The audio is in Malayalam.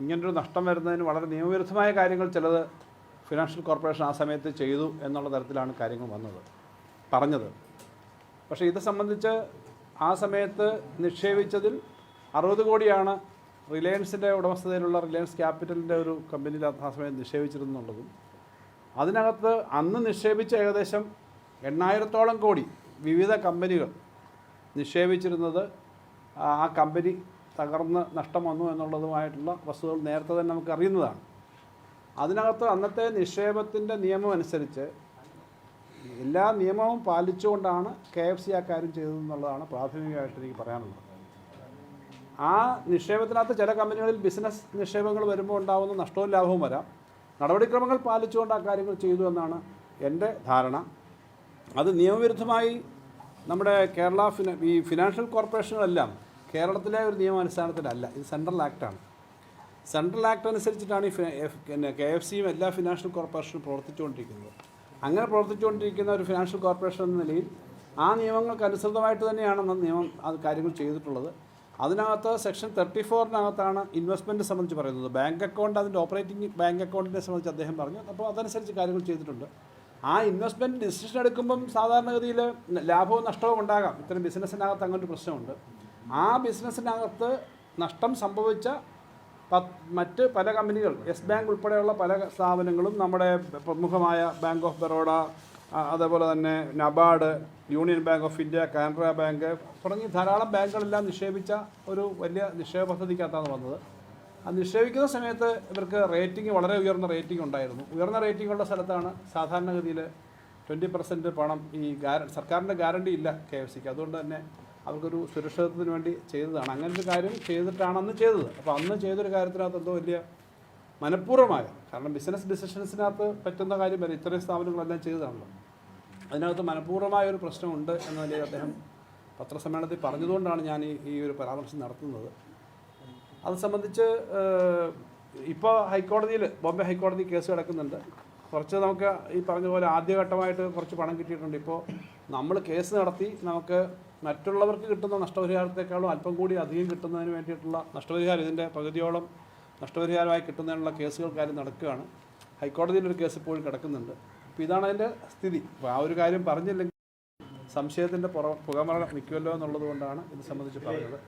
ഇങ്ങനൊരു നഷ്ടം വരുന്നതിന് വളരെ നിയമവിരുദ്ധമായ കാര്യങ്ങൾ ചിലത് ഫിനാൻഷ്യൽ കോർപ്പറേഷൻ ആ സമയത്ത് ചെയ്തു എന്നുള്ള തരത്തിലാണ് കാര്യങ്ങൾ വന്നത് പറഞ്ഞത്. പക്ഷേ ഇത് സംബന്ധിച്ച് ആ സമയത്ത് നിക്ഷേപിച്ചതിൽ അറുപത് കോടിയാണ് റിലയൻസിന്റെ ഉടമസ്ഥതയിലുള്ള റിലയൻസ് ക്യാപിറ്റലിന്റെ ഒരു കമ്പനിയിൽ ആ സമയത്ത് നിക്ഷേപിച്ചിരുന്നുള്ളതും. അതിനകത്ത് അന്ന് നിക്ഷേപിച്ച ഏകദേശം എണ്ണായിരത്തോളം കോടി വിവിധ കമ്പനികൾ നിക്ഷേപിച്ചിരുന്നത് ആ കമ്പനി തകർന്ന് നഷ്ടം വന്നു എന്നുള്ളതുമായിട്ടുള്ള വസ്തുതകൾ നേരത്തെ തന്നെ നമുക്ക് അറിയുന്നതാണ്. അതിനകത്ത് അന്നത്തെ നിക്ഷേപത്തിന്റെ നിയമം അനുസരിച്ച് എല്ലാ നിയമവും പാലിച്ചുകൊണ്ടാണ് കെ എഫ് സി ആ കാര്യം ചെയ്തതെന്നുള്ളതാണ് പ്രാഥമികമായിട്ട് എനിക്ക് പറയാനുള്ളത്. ആ നിക്ഷേപത്തിനകത്ത് ചില കമ്പനികളിൽ ബിസിനസ് നിക്ഷേപങ്ങൾ വരുമ്പോൾ ഉണ്ടാകുന്ന നഷ്ടവും ലാഭവും വരാം. നടപടിക്രമങ്ങൾ പാലിച്ചുകൊണ്ട് ആ കാര്യങ്ങൾ ചെയ്തു എന്നാണ് എന്റെ ധാരണ. അത് നിയമവിരുദ്ധമായി നമ്മുടെ കേരള ഫിന ഈ ഫിനാൻഷ്യൽ കോർപ്പറേഷനുകളെല്ലാം കേരളത്തിലെ ഒരു നിയമാനുഷ്ഠാനത്തിലല്ല ഇത് സെൻട്രൽ ആക്ടാണ് സെൻട്രൽ ആക്ട് അനുസരിച്ചിട്ടാണ് ഈ പിന്നെ കെ എഫ് സിയും എല്ലാ ഫിനാൻഷ്യൽ കോർപ്പറേഷനും പ്രവർത്തിച്ചുകൊണ്ടിരിക്കുന്നത്. അങ്ങനെ പ്രവർത്തിച്ചുകൊണ്ടിരിക്കുന്ന ഒരു ഫിനാൻഷ്യൽ കോർപ്പറേഷൻ എന്ന നിലയിൽ ആ നിയമങ്ങൾക്ക് അനുസൃതമായിട്ട് തന്നെയാണ് നിയമം അത് കാര്യങ്ങൾ ചെയ്തിട്ടുള്ളത്. അതിനകത്ത് സെക്ഷൻ തേർട്ടി ഫോറിനകത്താണ് ഇൻവെസ്റ്റ്മെന്റ് സംബന്ധിച്ച് പറയുന്നത്. ബാങ്ക് അക്കൗണ്ട് അതിന്റെ ഓപ്പറേറ്റിംഗ് ബാങ്ക് അക്കൗണ്ടിനെ സംബന്ധിച്ച് അദ്ദേഹം പറഞ്ഞു. അപ്പോൾ അതനുസരിച്ച് കാര്യങ്ങൾ ചെയ്തിട്ടുണ്ട്. ആ ഇൻവെസ്റ്റ്മെന്റ് ഡിസിഷൻ എടുക്കുമ്പം സാധാരണഗതിയിൽ ലാഭവും നഷ്ടവും ഉണ്ടാകാം. ഇത്തരം ബിസിനസ്സിനകത്ത് അങ്ങനൊരു പ്രശ്നമുണ്ട്. ആ ബിസിനസ്സിനകത്ത് നഷ്ടം സംഭവിച്ച മറ്റ് പല കമ്പനികൾ യെസ് ബാങ്ക് ഉൾപ്പെടെയുള്ള പല സ്ഥാപനങ്ങളും നമ്മുടെ പ്രമുഖമായ ബാങ്ക് ഓഫ് ബറോഡ അതേപോലെ തന്നെ NABARD union bank of India Canara bank തുടങ്ങി ധാരാളം ബാങ്കുകളെല്ലാം നിക്ഷേപിച്ച ഒരു വലിയ നിക്ഷേപ പദ്ധതിക്കകത്താണ് വന്നത്. ആ നിക്ഷേപിക്കുന്ന സമയത്ത് ഇവർക്ക് റേറ്റിംഗ് വളരെ ഉയർന്ന റേറ്റിംഗ് ഉണ്ടായിരുന്നു. ഉയർന്ന റേറ്റിംഗ് ഉള്ള സ്ഥലത്താണ് സാധാരണഗതിയിൽ ട്വന്റി പെർസെന്റ് പണം ഈ ഗ്യാര സർക്കാരിന്റെ ഗ്യാരണ്ടി ഇല്ല കെ എഫ് സിക്ക്. അതുകൊണ്ട് തന്നെ അവർക്കൊരു സുരക്ഷിതത്വത്തിന് വേണ്ടി ചെയ്തതാണ്. അങ്ങനെ ഒരു കാര്യം ചെയ്തിട്ടാണ് അന്ന് ചെയ്തത്. അപ്പോൾ അന്ന് ചെയ്തൊരു കാര്യത്തിനകത്ത് എന്തോ വലിയ മനഃപൂർവമായ കാരണം ബിസിനസ് ഡിസിഷൻസിനകത്ത് പറ്റുന്ന കാര്യം വരെ ഇത്രയും സ്ഥാപനങ്ങളെല്ലാം ചെയ്തതാണല്ലോ. അതിനകത്ത് മനഃപൂർവമായ ഒരു പ്രശ്നമുണ്ട് എന്ന നിലയിൽ അദ്ദേഹം പത്രസമ്മേളനത്തിൽ പറഞ്ഞതുകൊണ്ടാണ് ഞാൻ ഈ ഒരു പരാമർശം നടത്തുന്നത്. അത് സംബന്ധിച്ച് ഇപ്പോൾ ഹൈക്കോടതിയിൽ ബോംബെ ഹൈക്കോടതി കേസ് കിടക്കുന്നുണ്ട്. കുറച്ച് നമുക്ക് ഈ പറഞ്ഞ പോലെ ആദ്യഘട്ടമായിട്ട് കുറച്ച് പണം കിട്ടിയിട്ടുണ്ട്. ഇപ്പോൾ നമ്മൾ കേസ് നടത്തി നമുക്ക് മറ്റുള്ളവർക്ക് കിട്ടുന്ന നഷ്ടപരിഹാരത്തെക്കാളും അല്പം കൂടി അധികം കിട്ടുന്നതിന് വേണ്ടിയിട്ടുള്ള നഷ്ടപരിഹാരം ഇതിന്റെ പകുതിയോളം നഷ്ടപരിഹാരമായി കിട്ടുന്നതിനുള്ള കേസുകൾ കാര്യം നടക്കുകയാണ്. ഹൈക്കോടതിയിൽ ഒരു കേസ് ഇപ്പോഴും കിടക്കുന്നുണ്ട്. അപ്പോൾ ഇതാണ് അതിന്റെ സ്ഥിതി. അപ്പോൾ ആ ഒരു കാര്യം പറഞ്ഞില്ലെങ്കിൽ സംശയത്തിന്റെ പുറ പുകമറ നിൽക്കുമല്ലോ എന്നുള്ളത് കൊണ്ടാണ് ഇത് സംബന്ധിച്ച് പറഞ്ഞത്.